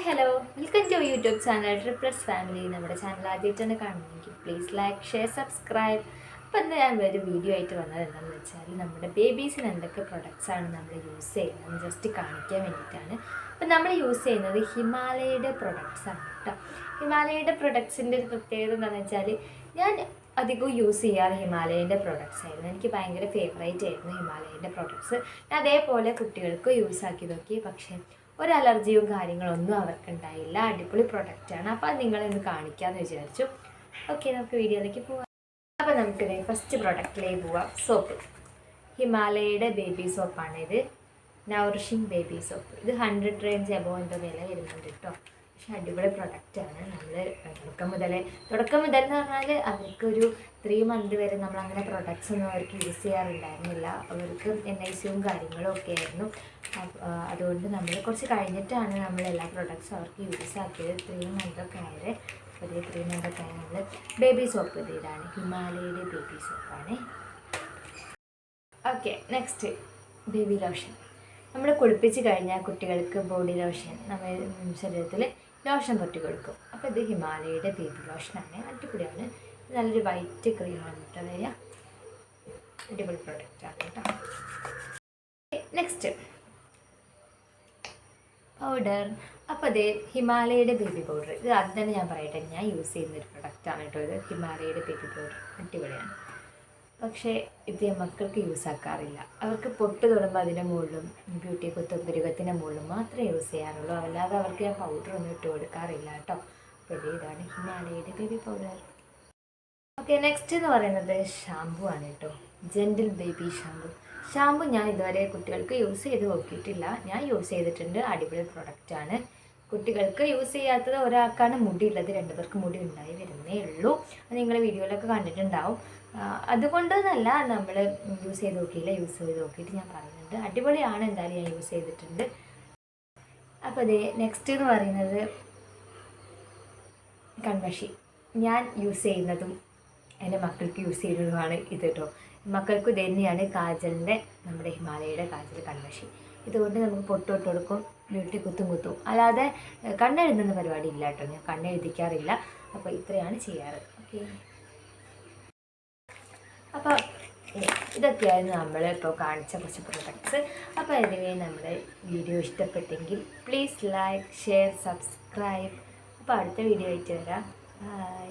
Hi hello welcome to YouTube channel ട്രിപ്ലസ് family നമ്മുടെ channel ആദ്യമായിട്ടാണ് കാണുന്നെങ്കിൽ പ്ലീസ് ലൈക്ക് ഷെയർ സബ്സ്ക്രൈബ് അപ്പോൾ ഇന്ന് ഞാൻ ഒരു വീഡിയോ ആയിട്ട് വന്നത് എന്താണെന്ന് വെച്ചാൽ നമ്മുടെ ബേബീസിന് എന്തൊക്കെ പ്രൊഡക്ട്സ് ആണ് നമ്മൾ യൂസ് ചെയ്യുന്നത് ജസ്റ്റ് കാണിക്കാൻ വേണ്ടിയിട്ടാണ്. അപ്പം നമ്മൾ യൂസ് ചെയ്യുന്നത് ഹിമാലയയുടെ പ്രൊഡക്ട്സ് ആണ് കേട്ടോ ഹിമാലയയുടെ പ്രൊഡക്ട്സിന്റെ ഒരു പ്രത്യേകത എന്താണെന്ന് വെച്ചാൽ ഞാൻ അധികവും യൂസ് ചെയ്യാറ് ഹിമാലയന്റെ പ്രൊഡക്ട്സ് ആയിരുന്നു. എനിക്ക് ഭയങ്കര ഫേവറേറ്റ് ആയിരുന്നു ഹിമാലയന്റെ പ്രൊഡക്ട്സ് ഞാൻ അതേപോലെ കുട്ടികൾക്ക് യൂസ് ആക്കി നോക്കി. പക്ഷേ ഒരു അലർജിയും കാര്യങ്ങളൊന്നും അവർക്ക് ഉണ്ടായില്ല അടിപൊളി പ്രൊഡക്റ്റാണ് അപ്പോൾ അത് നിങ്ങളൊന്ന് കാണിക്കാമെന്ന് വിചാരിച്ചു. ഓക്കെ നമുക്ക് വീഡിയോയിലേക്ക് പോവാം. അപ്പോൾ നമുക്ക് ഫസ്റ്റ് പ്രൊഡക്റ്റിലേക്ക് പോവാം. സോപ്പ് ഹിമാലയയുടെ ബേബി സോപ്പാണ് ഇത് നൗറിഷിങ് ബേബി സോപ്പ് ഇത് ഹൺഡ്രഡ് റേഞ്ച് എബോ എന്തോ വില വരുന്നുണ്ട് കേട്ടോ പക്ഷെ അടിപൊളി പ്രൊഡക്റ്റാണ് നമ്മൾ തുടക്കം മുതലേ തുടക്കം മുതൽ എന്ന് പറഞ്ഞാൽ അവർക്കൊരു ത്രീ മന്ത് വരെ നമ്മൾ അങ്ങനെ പ്രൊഡക്ട്സ് ഒന്നും അവർക്ക് യൂസ് ചെയ്യാറുണ്ടായിരുന്നില്ല. അവർക്ക് എൻ ഐ സിയും കാര്യങ്ങളും ഒക്കെ ആയിരുന്നു. അതുകൊണ്ട് നമ്മൾ കുറച്ച് കഴിഞ്ഞിട്ടാണ് നമ്മൾ എല്ലാ പ്രൊഡക്ട്സും അവർക്ക് യൂസ് ആക്കിയത്. ത്രീ മന്തൊക്കെ ആയത് ഒരു ത്രീ മന്തൊക്കെ ആയ നമ്മൾ ബേബി സോപ്പ് ഇത് ഇതാണ്. ഹിമാലയയുടെ ബേബി സോപ്പാണ് ഓക്കെ നെക്സ്റ്റ് ബേബി ലോഷൻ നമ്മൾ കുളിപ്പിച്ച് കഴിഞ്ഞാൽ കുട്ടികൾക്ക് ബോഡി ലോഷൻ നമ്മൾ ശരീരത്തിൽ ലോഷൻ പൊട്ടി കൊടുക്കും. അപ്പോൾ ഇത് ഹിമാലയയുടെ ബേബി ലോഷനാണ് അടിപൊളിയാണ്. നല്ലൊരു വൈറ്റ് ക്രീമാണ് കേട്ടോ വരിക. അടിപൊളി പ്രൊഡക്റ്റാണ് കേട്ടോ. നെക്സ്റ്റ് പൗഡർ അപ്പോൾ അതേ ഹിമാലയയുടെ ബേബി പൗഡർ ഇത് അത് തന്നെ ഞാൻ പറയട്ടെ ഞാൻ യൂസ് ചെയ്യുന്ന ഒരു പ്രൊഡക്റ്റാണ് കേട്ടോ ഇത്. ഹിമാലയയുടെ ബേബി പൗഡർ അടിപൊളിയാണ്. പക്ഷേ ഇത് മക്കൾക്ക് യൂസ് ആക്കാറില്ല. അവർക്ക് പൊട്ട് തൊടുമ്പോൾ അതിന്റെ മുകളിലും ബ്യൂട്ടി കുത്തും പുരുകത്തിന്റെ മുകളിലും മാത്രമേ യൂസ് ചെയ്യാറുള്ളൂ. അല്ലാതെ അവർക്ക് ഞാൻ പൗഡർ ഒന്നും ഇട്ട് കൊടുക്കാറില്ല കേട്ടോ. അപ്പോൾ ഇത് ഇതാണ് ഹിമാലയയുടെ ബേബി പൗഡർ ഓക്കെ നെക്സ്റ്റ് എന്ന് പറയുന്നത് ഷാമ്പു ആണ് കേട്ടോ. ജെന്റിൽ ബേബി ഷാമ്പു ഷാമ്പു ഞാൻ ഇതുവരെ കുട്ടികൾക്ക് യൂസ് ചെയ്ത് നോക്കിയിട്ടില്ല. ഞാൻ യൂസ് ചെയ്തിട്ടുണ്ട്. അടിപൊളി പ്രൊഡക്റ്റാണ് കുട്ടികൾക്ക് യൂസ് ചെയ്യാത്തത് ഒരാൾക്കാണ് മുടി ഉള്ളത്. രണ്ടുപേർക്ക് മുടി ഉണ്ടായി വരുന്നേ ഉള്ളൂ. നിങ്ങൾ വീഡിയോയിലൊക്കെ കണ്ടിട്ടുണ്ടാവും. അതുകൊണ്ടൊന്നല്ല നമ്മൾ യൂസ് ചെയ്ത് നോക്കിയില്ല യൂസ് ചെയ്ത് നോക്കിയിട്ട് ഞാൻ പറയുന്നുണ്ട്. അടിപൊളിയാണ് എന്തായാലും ഞാൻ യൂസ് ചെയ്തിട്ടുണ്ട്. അപ്പോൾ അതെ നെക്സ്റ്റ് എന്ന് പറയുന്നത് കൺമഷി ഞാൻ യൂസ് ചെയ്യുന്നതും എന്റെ മക്കൾക്ക് യൂസ് ചെയ്യുന്നതുമാണ് ഇത് കേട്ടോ മക്കൾക്ക് തന്നെയാണ് കാജലിന്റെ നമ്മുടെ ഹിമാലയയുടെ കാജൽ കൺമഷി ഇതുകൊണ്ട് നമുക്ക് പൊട്ടോട്ട് കൊടുക്കും വീട്ടിൽ കുത്തും കുത്തും. അല്ലാതെ കണ്ണെഴുതുന്ന പരിപാടി ഇല്ല കേട്ടോ ഞാൻ കണ്ണെഴുതിക്കാറില്ല. അപ്പോൾ ഇത്രയാണ് ചെയ്യാറ്. ഓക്കെ അപ്പോൾ ഇതൊക്കെയായിരുന്നു നമ്മൾ ഇപ്പോൾ കാണിച്ച കുറച്ച് പ്രൊഡക്ട്സ് അപ്പോൾ ഇതിനെ നമ്മുടെ വീഡിയോ ഇഷ്ടപ്പെട്ടെങ്കിൽ പ്ലീസ് ലൈക്ക് ഷെയർ സബ്സ്ക്രൈബ് അപ്പോൾ അടുത്ത വീഡിയോ ആയിട്ട് വരാം. ബൈ